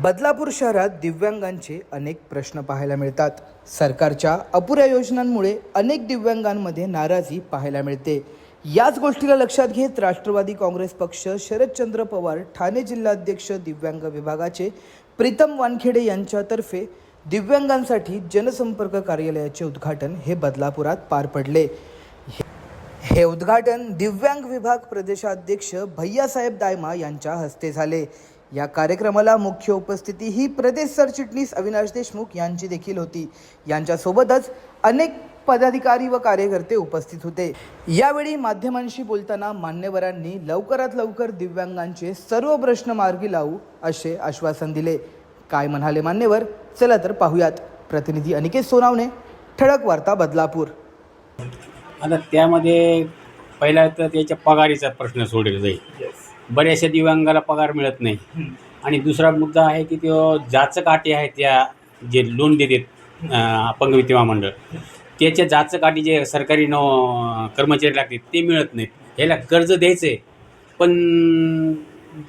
बदलापूर शहरात दिव्यांगांचे अनेक प्रश्न पाहायला मिळतात. सरकारच्या अपुऱ्या योजनांमुळे अनेक दिव्यांगांमध्ये नाराजी पाहायला मिळते. याच गोष्टीला लक्षात घेत राष्ट्रवादी काँग्रेस पक्ष शरदचंद्र पवार ठाणे जिल्हाध्यक्ष दिव्यांग विभागाचे प्रीतम वानखेडे यांच्यातर्फे दिव्यांगांसाठी जनसंपर्क कार्यालयाचे उद्घाटन हे बदलापुरात पार पडले. हे उद्घाटन दिव्यांग विभाग प्रदेशाध्यक्ष भैयासाहेब दायमा यांच्या हस्ते झाले. या कार्यक्रमाला मुख्य उपस्थिती ही प्रदेश सरचिटणीस अविनाश देशमुख यांची देखील होती. यांच्यासोबतच अनेक पदाधिकारी व कार्यकर्ते उपस्थित होते. यावेळी माध्यमांशी बोलताना मान्यवरांनी लवकरात लवकर दिव्यांगांचे सर्व प्रश्न मार्गी लावू असे आश्वासन दिले. काय म्हणाले मान्यवर? चला तर पाहूयात. प्रतिनिधी अनिकेत सोनावणे ठळक वार्ता बदलापूर. आता त्यामध्ये पहिला तर त्याच्या पगारीचा प्रश्न सोडला जाईल. बऱ्याचशा दिव्यांगाला पगार मिळत नाही. आणि दुसरा मुद्दा आहे की तो जाचक अटी आहे त्या जे लोन देतात अपंग विमा मंडळ त्याच्या जाचक अटी जे सरकारी नो कर्मचारी लागतात ते मिळत नाहीत. ह्याला कर्ज द्यायचं आहे पण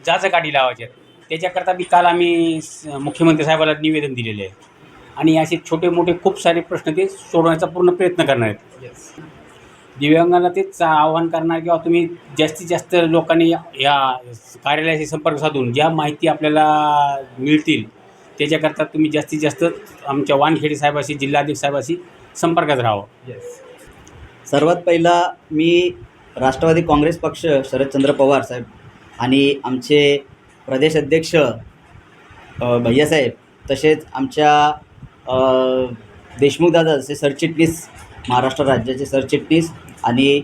जाचक अटी लावायच्या त्याच्याकरता बी काल आम्ही स- मुख्यमंत्री साहेबाला निवेदन दिलेले आहे. आणि असे छोटे मोठे खूप सारे प्रश्न ते सोडवण्याचा पूर्ण प्रयत्न करणार आहेत. दिव्यांगांना तेच आवाहन करणार किंवा तुम्ही जास्तीत जास्त लोकांनी या कार्यालयाशी संपर्क साधून ज्या माहिती आपल्याला मिळतील त्याच्याकरता तुम्ही जास्तीत जास्त आमच्या वानखेडे साहेबाशी जिल्हाध्यक्ष साहेबाशी संपर्कात राहावं. सर्वात पहिला मी राष्ट्रवादी काँग्रेस पक्ष शरदचंद्र पवार साहेब आणि आमचे प्रदेश अध्यक्ष भैयासाहेब तसेच आमच्या देशमुख दादा जसे सरचिटणीस महाराष्ट्र राज्याचे सरचिटणीस आणि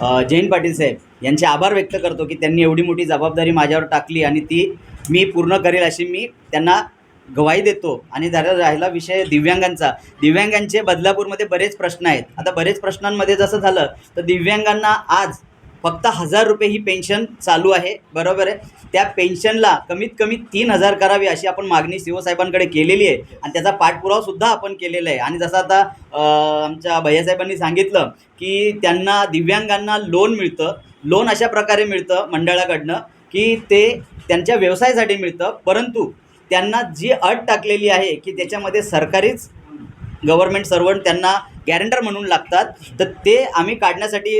जैन जयंत पाटील साहेब यांचे आभार व्यक्त करतो की त्यांनी एवढी मोठी जबाबदारी माझ्यावर टाकली आणि ती मी पूर्ण करेल अशी मी त्यांना गवाही देतो. आणि जरा राहिला विषय दिव्यांगांचा. दिव्यांगांचे बदलापूरमध्ये बरेच प्रश्न आहेत. आता बरेच प्रश्नांमध्ये जसं झालं तर दिव्यांगांना आज फक्त हजार रुपये ही पेन्शन चालू आहे. बरोबर आहे? त्या पेन्शनला कमीत कमी तीन हजार करावी अशी आपण मागणी शिवसाहेबांकडे केलेली आहे. आणि त्याचा पाठपुरावासुद्धा आपण केलेला आहे. आणि जसं आता आमच्या भैयासाहेबांनी सांगितलं की त्यांना दिव्यांगांना लोन मिळतं. लोन अशा प्रकारे मिळतं मंडळाकडनं की ते त्यांच्या व्यवसायासाठी मिळतं. परंतु त्यांना जी अट टाकलेली आहे की त्याच्यामध्ये सरकारीच गव्हर्मेंट सर्वंट त्यांना गॅरंटर म्हणून लागतात. तर ते आम्ही काढण्यासाठी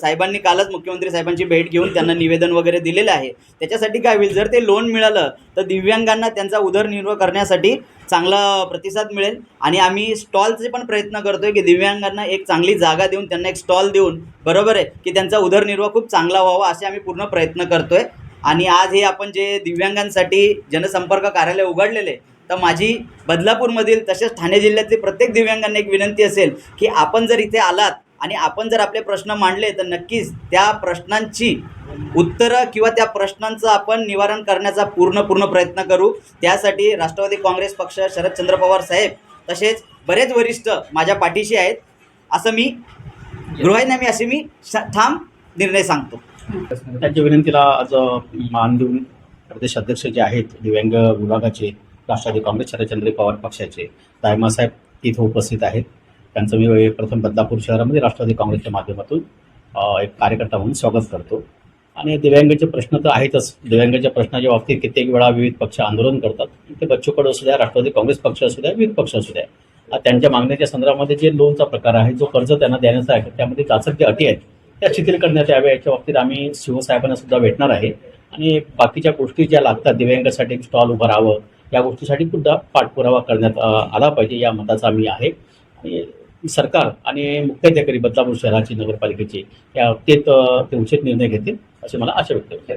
साहेबांनी कालच मुख्यमंत्री साहेबांची भेट घेऊन त्यांना निवेदन वगैरे दिलेलं आहे. त्याच्यासाठी काय होईल जर ते लोन मिळालं तर दिव्यांगांना त्यांचा उदरनिर्वाह करण्यासाठी चांगला प्रतिसाद मिळेल. आणि आम्ही स्टॉलचे पण प्रयत्न करतोय की दिव्यांगांना एक चांगली जागा देऊन त्यांना एक स्टॉल देऊन बरोबर आहे की त्यांचा उदरनिर्वाह खूप चांगला व्हावा असे आम्ही पूर्ण प्रयत्न करतोय. आणि आज हे आपण जे दिव्यांगांसाठी जनसंपर्क कार्यालय उघडलेले आहे, तर माझी बदलापूरमधील तसेच ठाणे जिल्ह्यातील प्रत्येक दिव्यांगांना एक विनंती असेल की आपण जर इथे आलात आणि आपण जर आपले प्रश्न मांडले तर नक्कीच त्या प्रश्नांची उत्तरं किंवा त्या प्रश्नांचं आपण निवारण करण्याचा पूर्ण पूर्ण प्रयत्न करू. त्यासाठी राष्ट्रवादी काँग्रेस पक्ष शरदचंद्र पवार साहेब तसेच बरेच वरिष्ठ माझ्या पाठीशी आहेत. असं मी गृहनामी असे मी श- ठाम निर्णय सांगतो. त्यांच्या विनंतीला आज मान देऊन प्रदेश अध्यक्ष जे आहेत दिव्यांग विभागाचे राष्ट्रवादी काँग्रेस शरदचंद्र पवार पक्षाचे. दायमासाहेब तिथे उपस्थित आहेत. त्यांचं मी प्रथम बदलापूर शहरामध्ये राष्ट्रवादी काँग्रेसच्या माध्यमातून एक कार्यकर्ता म्हणून स्वागत करतो. आणि दिव्यांगाचे प्रश्न तर आहेतच. दिव्यांगाच्या प्रश्नाच्या बाबतीत कित्येक वेळा विविध पक्ष आंदोलन करतात. ते बच्चूकड असू द्या राष्ट्रवादी काँग्रेस पक्ष असू द्या विविध पक्ष असू द्या. त्यांच्या मागण्याच्या संदर्भामध्ये जे लोनचा प्रकार आहे जो कर्ज त्यांना देण्याचा आहे त्यामध्ये जाचक जे अटी आहेत त्या शिथिल करण्यात याव्या. याच्या बाबतीत आम्ही शिवसाहेबांना सुद्धा भेटणार आहे. आणि बाकीच्या गोष्टी ज्या लागतात दिव्यांगासाठी स्टॉल उभं राहावं या गोष्टीसाठी सुद्धा पाठपुरावा करण्यात आला पाहिजे या मताचा आम्ही आहे. आणि सरकार आणि मुख्याधिकारी बदलापूर शहराची नगरपालिकेचे या बाबतीत ते उचित निर्णय घेतील असे मला आशा व्यक्त होते